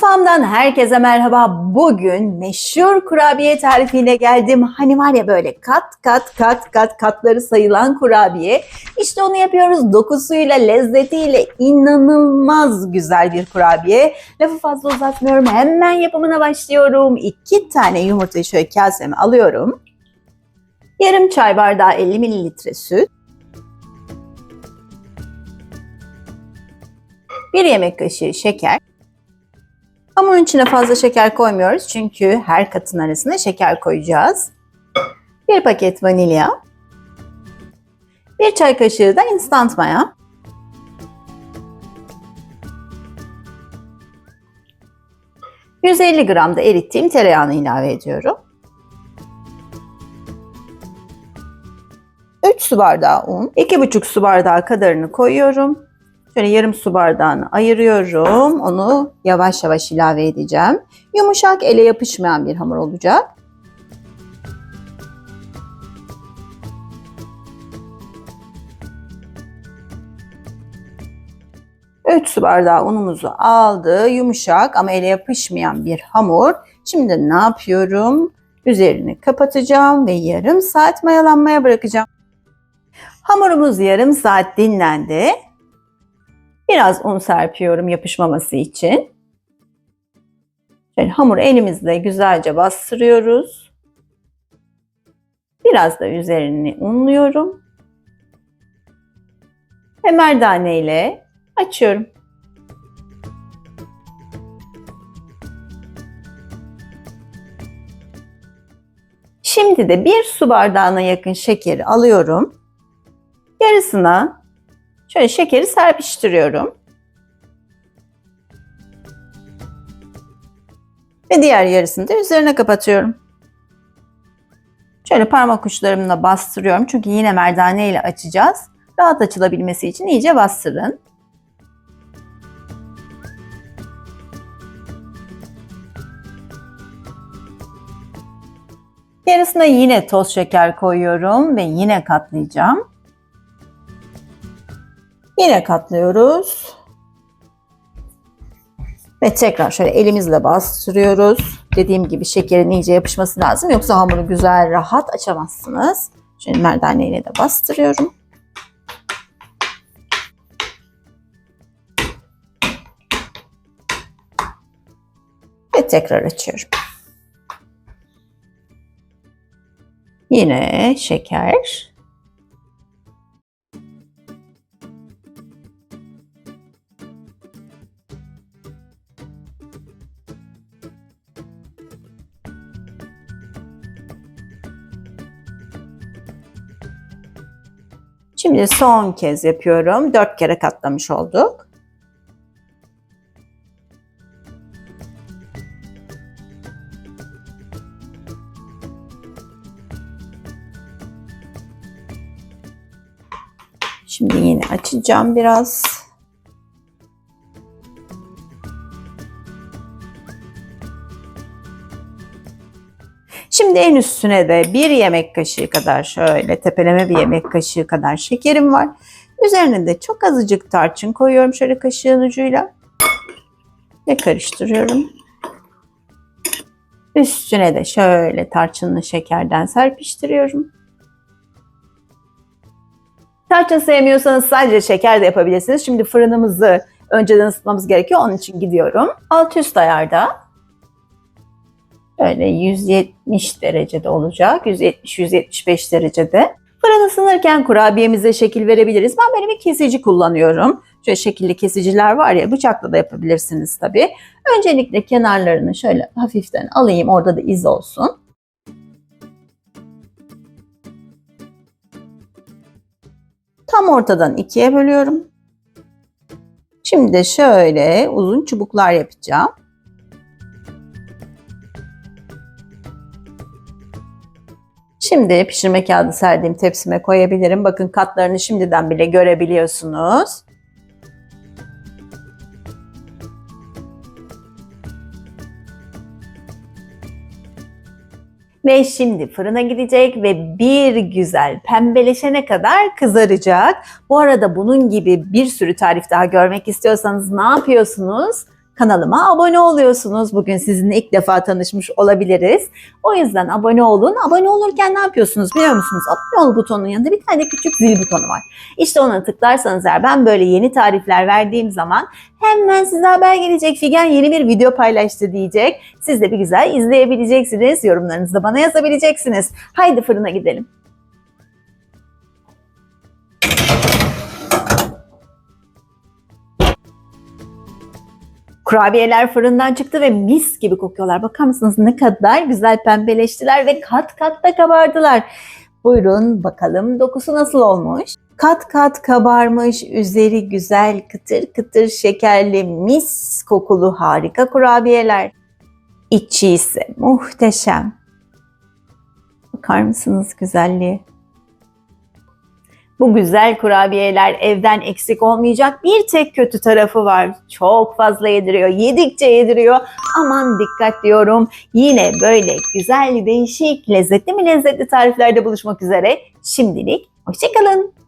Mutfağımdan herkese merhaba. Bugün meşhur kurabiye tarifiyle geldim. Hani var ya böyle kat kat kat kat katları sayılan kurabiye. İşte onu yapıyoruz. Dokusuyla, lezzetiyle inanılmaz güzel bir kurabiye. Lafı fazla uzatmıyorum. Hemen yapımına başlıyorum. İki tane yumurtayı şöyle kaseme alıyorum. Yarım çay bardağı 50 mililitre süt. Bir yemek kaşığı şeker. Hamurun içine fazla şeker koymuyoruz çünkü her katın arasına şeker koyacağız. Bir paket vanilya. Bir çay kaşığı da instant maya. ...150 gram da erittiğim tereyağını ilave ediyorum. 3 su bardağı un, 2,5 su bardağı kadarını koyuyorum. Şöyle yarım su bardağını ayırıyorum. Onu yavaş yavaş ilave edeceğim. Yumuşak ele yapışmayan bir hamur olacak. Üç su bardağı unumuzu aldı. Yumuşak ama ele yapışmayan bir hamur. Şimdi ne yapıyorum? Üzerini kapatacağım ve yarım saat mayalanmaya bırakacağım. Hamurumuz yarım saat dinlendi. Biraz un serpiyorum yapışmaması için. Şöyle hamuru elimizle güzelce bastırıyoruz. Biraz da üzerini unluyorum. Ve merdane ile açıyorum. Şimdi de bir su bardağına yakın şekeri alıyorum. Yarısına Şöyle şekeri serpiştiriyorum. Ve diğer yarısını da üzerine kapatıyorum. Şöyle parmak uçlarımla bastırıyorum. Çünkü yine merdane ile açacağız. Rahat açılabilmesi için iyice bastırın. Yarısına yine toz şeker koyuyorum ve yine katlayacağım. Yine katlıyoruz. Ve tekrar şöyle elimizle bastırıyoruz. Dediğim gibi şekerin iyice yapışması lazım. Yoksa hamuru güzel rahat açamazsınız. Şöyle merdane ile de bastırıyorum. Ve tekrar açıyorum. Yine şeker. Şimdi son kez yapıyorum. Dört kere katlamış olduk. Şimdi yine açacağım biraz. Şimdi en üstüne de bir yemek kaşığı kadar şöyle tepeleme bir yemek kaşığı kadar şekerim var. Üzerine de çok azıcık tarçın koyuyorum şöyle kaşığın ucuyla. Ve karıştırıyorum. Üstüne de şöyle tarçınlı şekerden serpiştiriyorum. Tarçın sevmiyorsanız sadece şeker de yapabilirsiniz. Şimdi fırınımızı önceden ısıtmamız gerekiyor. Onun için gidiyorum. Alt üst ayarda Böyle 170 derecede olacak. 170-175 derecede. Fırın ısınırken kurabiyemize şekil verebiliriz. Ben böyle bir kesici kullanıyorum. Şöyle şekilli kesiciler var ya bıçakla da yapabilirsiniz tabii. Öncelikle kenarlarını şöyle hafiften alayım. Orada da iz olsun. Tam ortadan ikiye bölüyorum. Şimdi şöyle uzun çubuklar yapacağım. Şimdi pişirme kağıdı serdiğim tepsime koyabilirim. Bakın katlarını şimdiden bile görebiliyorsunuz. Ve şimdi fırına gidecek ve bir güzel pembeleşene kadar kızaracak. Bu arada bunun gibi bir sürü tarif daha görmek istiyorsanız ne yapıyorsunuz? Kanalıma abone oluyorsunuz. Bugün sizinle ilk defa tanışmış olabiliriz. O yüzden abone olun. Abone olurken ne yapıyorsunuz biliyor musunuz? Abone ol butonunun yanında bir tane küçük zil butonu var. İşte ona tıklarsanız eğer ben böyle yeni tarifler verdiğim zaman hemen size haber gelecek. Figen yeni bir video paylaştı diyecek. Siz de bir güzel izleyebileceksiniz. Yorumlarınızı da bana yazabileceksiniz. Haydi fırına gidelim. Kurabiyeler fırından çıktı ve mis gibi kokuyorlar. Bakar mısınız ne kadar güzel pembeleştiler ve kat kat da kabardılar. Buyurun bakalım dokusu nasıl olmuş? Kat kat kabarmış, üzeri güzel, kıtır kıtır şekerli, mis kokulu harika kurabiyeler. İçi ise muhteşem. Bakar mısınız güzelliğe? Bu güzel kurabiyeler evden eksik olmayacak bir tek kötü tarafı var. Çok fazla yediriyor. Yedikçe yediriyor. Aman dikkat diyorum. Yine böyle güzel, değişik, lezzetli mi lezzetli tariflerde buluşmak üzere. Şimdilik hoşçakalın.